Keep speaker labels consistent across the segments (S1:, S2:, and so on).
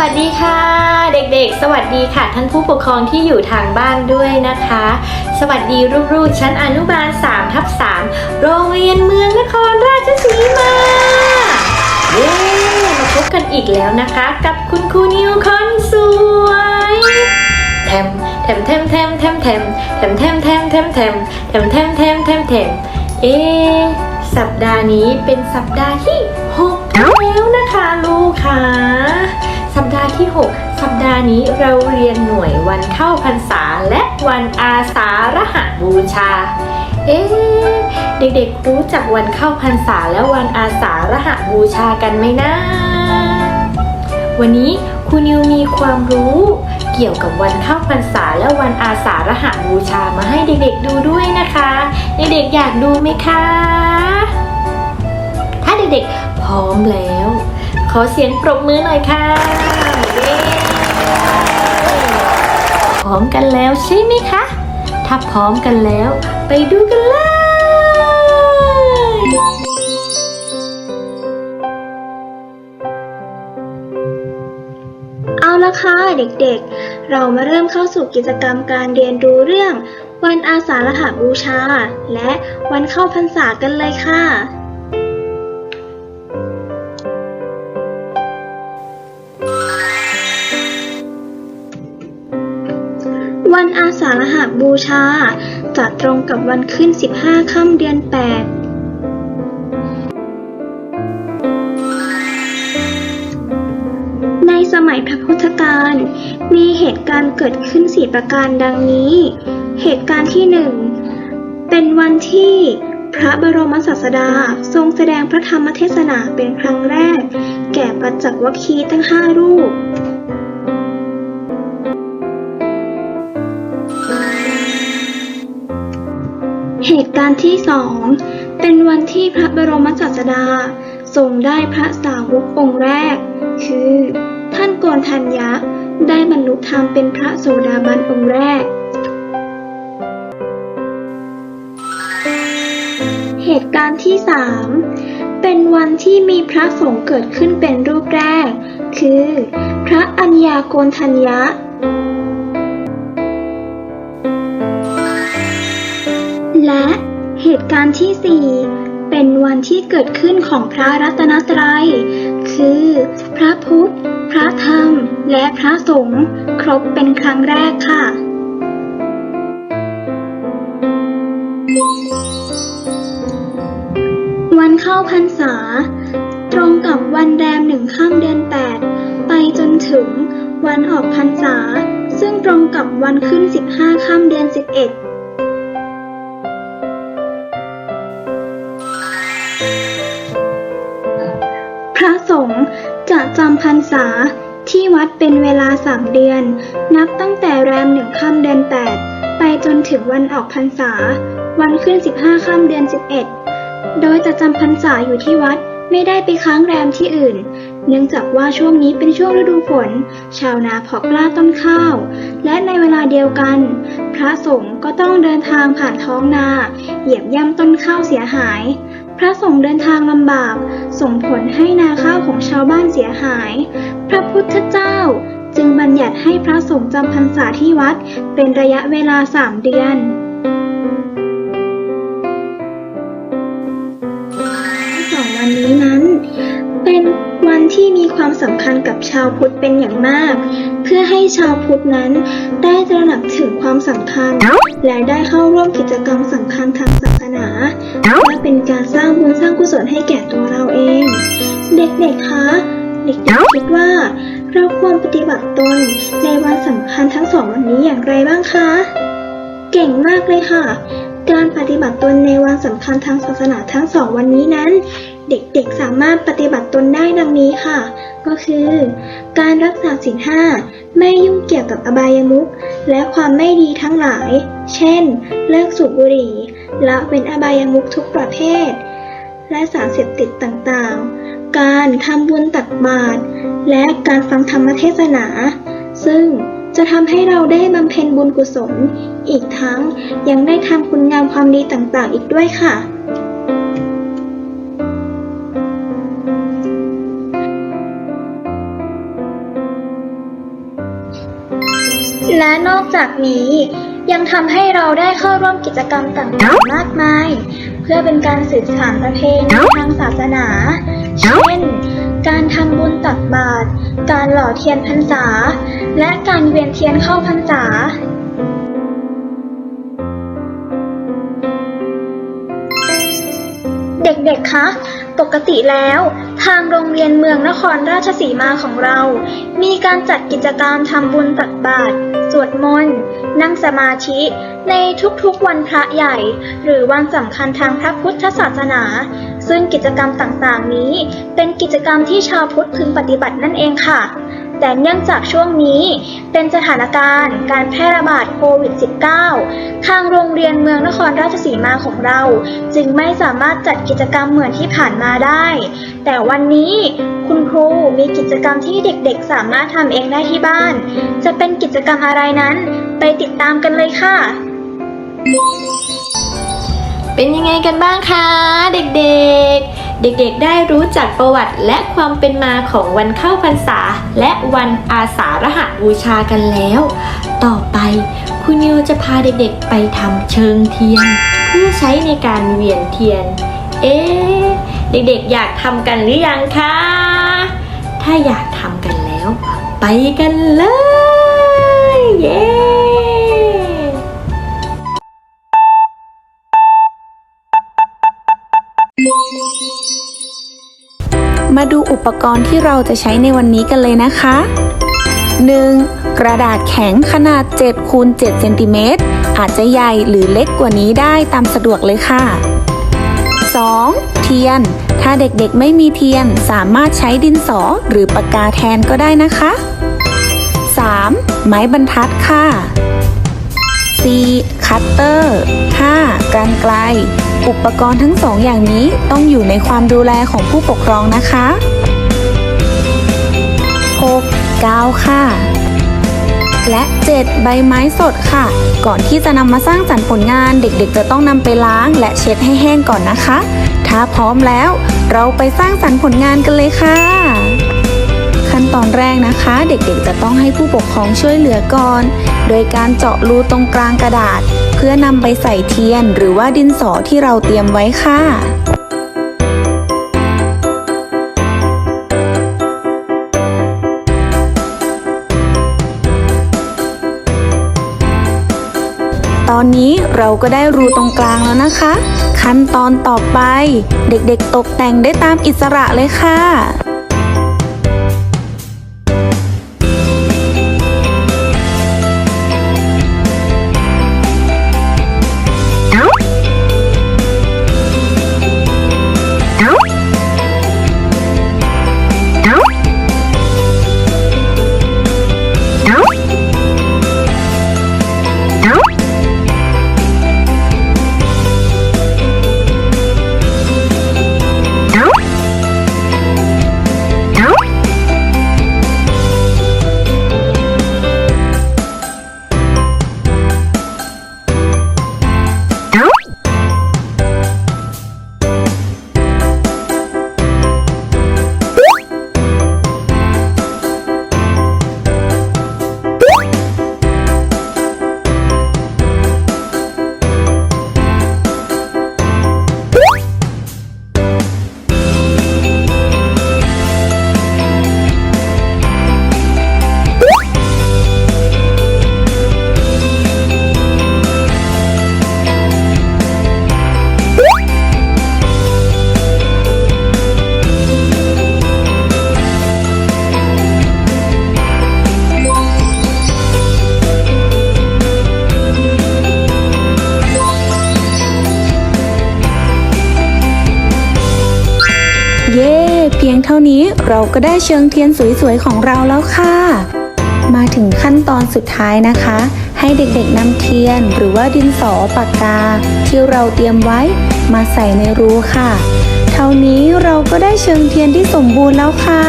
S1: วัสดีค่ะ เด็กๆ สวัสดีค่ะ ท่านผู้ปกครองที่อยู่ทางบ้านด้วยนะคะ สวัสดีลูกๆชั้นอนุบาล3ทับ3โรงเรียนเมืองนครราชสีมาเย้มาพบกันอีกแล้วนะคะ กับคุณครูนิวคนสวยแทมแทมแทมแทมแทมแทมแทมแทมแทมแทมแทมแทมแทมแทมแทมแทมเอสัปดาห์นี้เป็นสัปดาห์ที่หกแล้วนะคะลูกค่ะ สัปดาห์ที่ 6 สัปดาห์นี้เราเรียนหน่วยวันเข้าพรรษาและวันอาสาฬหบูชา เอ๊ะเด็กๆรู้จักวันเข้าพรรษาและวันอาสาฬหบูชากันไหมนะ วันนี้ครูนิวมีความรู้เกี่ยวกับวันเข้าพรรษาและวันอาสาฬหบูชามาให้เด็กๆดูด้วยนะคะ เด็กๆอยากดูไหมคะ ถ้าเด็กๆพร้อมแล้ว ขอเสียงปรบมือหน่อยค่ะพร้อมกันแล้วใช่ไหมคะ ถ้าพร้อมกันแล้ว ไปดูกันเลย
S2: เอาละค่ะเด็กๆ เรามาเริ่มเข้าสู่กิจกรรมการเรียนรู้เรื่อง วันอาสาฬหาบูชา และวันเข้าพรรษากันเลยค่ะ วันอาสาฬหบูชาจะตรงกับวันขึ้น 15 ค่ำเดือน 8ในสมัยพระพุทธการ มีเหตุการณ์เกิดขึ้นสี่ประการดังนี้ เหตุการณ์ที่หนึ่งเป็นวันที่พระบรมศาสดาทรงแสดงพระธรรมเทศนาเป็นครั้งแรก แก่ปัจจักวัคคีย์ทั้งห้ารูป เหตุการณ์ที่สองเป็นวันที่พระบรมศาสดาทรงได้พระสาวกองค์แรก คือ ท่านโกนทัญญะได้บรรลุธรรมเป็นพระโสดาบันองค์แรก เหตุการณ์ที่สามเป็นวันที่มีพระสงฆ์เกิดขึ้นเป็นรูปแรก คือ พระอัญญาโกนทัญญะ และเหตุการณ์ที่ 4 เป็นวันที่เกิดขึ้นของพระรัตนตรัย คือ พระพุทธ พระธรรม และพระสงฆ์ครบเป็นครั้งแรกค่ะ วันเข้าพรรษา ตรงกับวันแรมหนึ่งข้ามเดือน 8 ไปจนถึงวันออกพรรษา ซึ่งตรงกับวันขึ้น 15ข้ามเดือน 11 จำพรรษาที่วัดเป็นเวลาสามเดือน นับตั้งแต่แรมหนึ่งค่ำเดือนแปดไปจนถึงวันออกพรรษา วันขึ้นสิบห้าค่ำเดือนสิบเอ็ดโดยจะจำพรรษาอยู่ที่วัดไม่ได้ไปค้างแรมที่อื่น เนื่องจากว่าช่วงนี้เป็นช่วงฤดูฝน ชาวนาเพาะกล้าต้นข้าว และในเวลาเดียวกัน พระสงฆ์ก็ต้องเดินทางผ่านท้องนา เหยียบย่ำต้นข้าวเสียหาย พระสงฆ์เดินทางลำบาก ส่งผลให้นาข้าวของชาวบ้านเสียหาย พระพุทธเจ้าจึงบัญญัติให้พระสงฆ์จำพรรษาที่วัดเป็นระยะเวลาสามเดือนสองวันนี้นั้น เป็น วันที่มีความสำคัญกับชาวพุทธเป็นอย่างมาก เพื่อให้ชาวพุทธนั้นได้ตระหนักถึงความสำคัญ และได้เข้าร่วมกิจกรรมสำคัญทางศาสนาและเป็นการสร้างบุญสร้างกุศลให้แก่ตัวเราเอง เด็กๆคะเด็กๆคิดว่า เราควรปฏิบัติตนในวันสำคัญทั้งสองวันนี้อย่างไรบ้างคะ เก่งมากเลยค่ะ การปฏิบัติตนในวันสำคัญทางศาสนาทั้งสองวันนี้นั้น เด็กๆสามารถปฏิบัติตนได้ดังนี้ค่ะ ก็คือ การรักษาศีลห้าไม่ยุ่งเกี่ยวกับอบายมุขและความไม่ดีทั้งหลาย เช่น เลิกสูบบุหรี่ละเว้นอบายมุขทุกประเภท และสารเสพติดต่างๆ การทำบุญตักบาตรและการฟังธรรมเทศนา ซึ่งจะทำให้เราได้บำเพ็ญบุญกุศล อีกทั้งยังได้ทำคุณงามความดีต่างๆ อีกด้วยค่ะ และนอกจากนี้ ยังทำให้เราได้เข้าร่วมกิจกรรมต่างๆมากมาย เพื่อเป็นการสืบสานประเพณีทางศาสนา เช่น การทำบุญตักบาตรการหล่อเทียนพรรษา และการเวียนเทียนเข้าพรรษาเด็กๆ คะ ปกติแล้ว ทางโรงเรียนเมืองนครราชสีมาของเรา มีการจัดกิจกรรมทำบุญตักบาตรสวดมนต์ นั่งสมาธิ ในทุกๆวันพระใหญ่ หรือวันสำคัญทางพระพุทธศาสนา ซึ่งกิจกรรมต่างๆนี้ เป็นกิจกรรมที่ชาวพุทธพึงปฏิบัตินั่นเองค่ะ แต่เนื่องจากช่วงนี้เป็นสถานการณ์การแพร่ระบาดโควิด -19 ทางโรงเรียนเมืองนครราชสีมาของเรา จึงไม่สามารถจัดกิจกรรมเหมือนที่ผ่านมาได้ แต่วันนี้คุณครูมีกิจกรรมที่เด็กๆ สามารถทำเองได้ที่บ้าน จะเป็นกิจกรรมอะไรนั้น ไปติดตามกันเลยค่ะ
S1: เป็นยังไงกันบ้างคะ เด็กๆ เด็กๆ ได้รู้จักประวัติและความเป็นมาของวันเข้าพรรษา และวันอาสาฬหบูชากันแล้ว ต่อไปคุณนิวจะพาเด็กๆ ไปทำเชิงเทียน เพื่อใช้ในการเวียนเทียน เอ๊เด็กๆ อยากทำกันหรือยังคะ ถ้าอยากทำกันแล้ว ไปกันเลย เย้
S3: อุปกรณ์ที่เราจะใช้ในวันนี้กันเลยนะคะ 1. กระดาษแข็งขนาด7คูณ7เซนติเมตรอาจจะใหญ่หรือเล็กกว่านี้ได้ตามสะดวกเลยค่ะ 2. เทียน ถ้าเด็กๆไม่มีเทียนสามารถใช้ดินสอหรือปากกาแทนก็ได้นะคะ 3. ไม้บรรทัดค่ะ 4. คัตเตอร์ 5. กรรไกร อุปกรณ์ทั้งสองอย่างนี้ต้องอยู่ในความดูแลของผู้ปกครองนะคะ กาวค่ะ และ 7. ใบไม้สดค่ะ ก่อนที่จะนำมาสร้างสรรค์ผลงานเด็กๆ จะต้องนำไปล้างและเช็ดให้แห้งก่อนนะคะ ถ้าพร้อมแล้ว เราไปสร้างสรรค์ผลงานกันเลยค่ะ ขั้นตอนแรกนะคะ เด็กๆ จะต้องให้ผู้ปกครองช่วยเหลือก่อน โดยการเจาะรูตรงกลางกระดาษ เพื่อนำไปใส่เทียนหรือว่าดินสอที่เราเตรียมไว้ค่ะ อนนี้เราก็ได้รูตรงกลางแล้วนะคะ ขั้นตอนต่อไป เด็กๆตกแต่งได้ตามอิสระเลยค่ะ ยงเท่านี้เราก็ได้เชิงเทียนสวยๆของเราแล้วค่ะ มาถึงขั้นตอนสุดท้ายนะคะ ให้เด็กๆนำเทียนหรือว่าดินสอปากกา ที่เราเตรียมไว้มาใส่ในรูค่ะ เท่านี้เราก็ได้เชิงเทียนที่สมบูรณ์แล้วค่ะ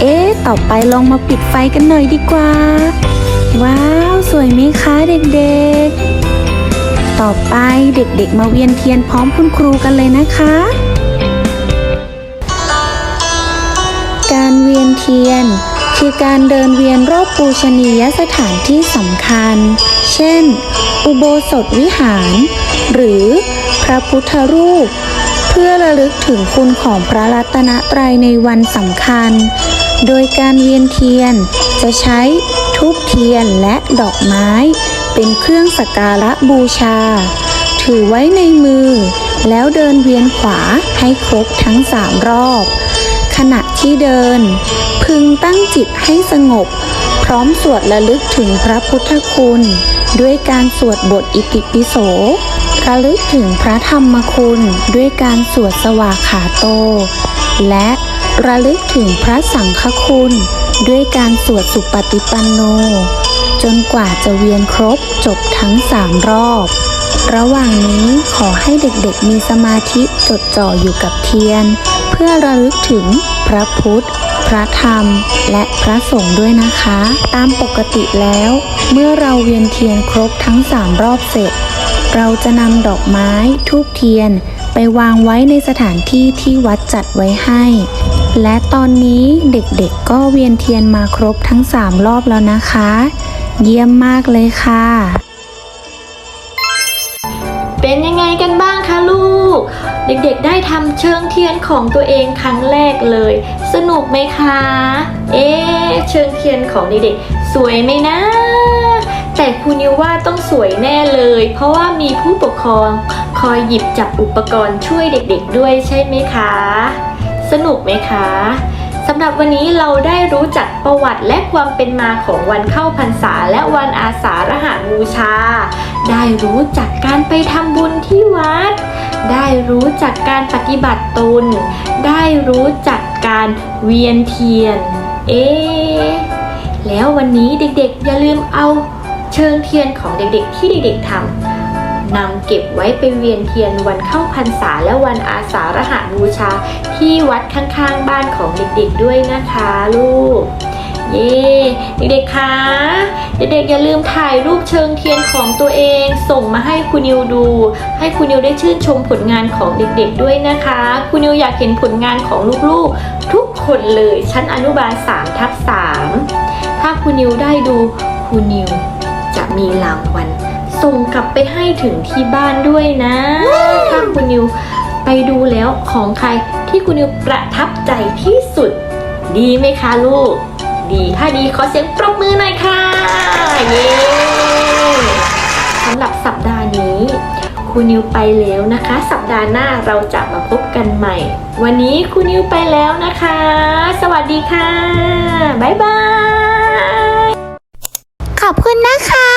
S3: เอ๊ะต่อไปลองมาปิดไฟกันหน่อยดีกว่า ว้าว สวยไหมคะเด็กๆ ต่อไปเด็กๆมาเวียนเทียนพร้อมคุณครูกันเลยนะคะ เทียน คือการเดินเวียนรอบปูชนียสถานที่สำคัญ เช่น อุโบสถวิหาร หรือพระพุทธรูป เพื่อระลึกถึงคุณของพระรัตนตรัยในวันสำคัญ โดยการเวียนเทียนจะใช้ทูบเทียนและดอกไม้ เป็นเครื่องสักการะบูชา ถือไว้ในมือ แล้วเดินเวียนขวาให้ครบทั้งสามรอบขณะที่เดิน พึงตั้งจิตให้สงบ พร้อมสวดระลึกถึงพระพุทธคุณ ด้วยการสวดบทอิติปิโสระลึกถึงพระธรรมคุณด้วยการสวดสวากขาโต และระลึกถึงพระสังฆคุณ ด้วยการสวดสุปฏิปันโน จนกว่าจะเวียนครบจบทั้งสามรอบ ระหว่างนี้ขอให้เด็กๆมีสมาธิจดจ่ออยู่กับเทียน เพื่อระลึกถึงพระพุทธ ระธรรม และพระสงฆ์ด้วยนะคะ ตามปกติแล้ว เมื่อเราเวียนเทียนครบทั้งสามรอบเสร็จ เราจะนำดอกไม้ทูบเทียน ไปวางไว้ในสถานที่ที่วัดจัดไว้ให้ และตอนนี้เด็กๆก็เวียนเทียนมาครบทั้งสามรอบแล้วนะคะ เยี่ยมมากเลยค่ะ
S1: เป็นยังไงกันบ้างคะลูกเด็กๆ ได้ทำเชิงเทียนของตัวเองครั้งแรกเลย สนุกไหมคะ เอ๊เชิงเทียนของเด็กๆสวยไหมนะ แต่ครูนิวว่าต้องสวยแน่เลย เพราะว่ามีผู้ปกครองคอยหยิบจับอุปกรณ์ช่วยเด็กๆด้วยใช่ไหมคะ สนุกไหมคะสำหรับวันนี้เราได้รู้จักประวัติและความเป็นมาของวันเข้าพรรษาและวันอาสาฬหาบูชา ได้รู้จักการไปทำบุญที่วัด ได้รู้จักการปฏิบัติตน ได้รู้จัก การเวียนเทียน เอ๊ะแล้ววันนี้เด็กๆ อย่าลืมเอาเชิงเทียนของเด็กๆ ที่เด็กๆทำนำเก็บไว้ไปเวียนเทียนวันเข้าพรรษาและวันอาสาฬหาบูชาที่วัดข้างๆบ้านของเด็กๆด้วยนะคะลูก เย้เด็กๆคะ เด็กๆอย่าลืมถ่ายรูปเชิงเทียนของตัวเอง ส่งมาให้คุณนิวดู ให้คุณนิวได้ชื่นชมผลงานของเด็กๆด้วยนะคะ คุณนิวอยากเห็นผลงานของลูกๆ ทุกคนเลยชั้นอนุบาล3ทับ3ถ้าคุณนิวได้ดูคุณนิวจะมีรางวัลส่งกลับไปให้ถึงที่บ้านด้วยนะ ถ้าคุณนิวไปดูแล้วของใครที่คุณนิวประทับใจที่สุด ดีไหมคะลูก ดีถ้าดีขอเสียงปรบมือหน่อยค่ะเย้สำหรับสัปดาห์นี้ครูนิวไปแล้วนะคะ สัปดาห์หน้าเราจะมาพบกันใหม่ วันนี้ครูนิวไปแล้วนะคะ สวัสดีค่ะ บ๊ายบาย
S3: ขอบคุณนะคะ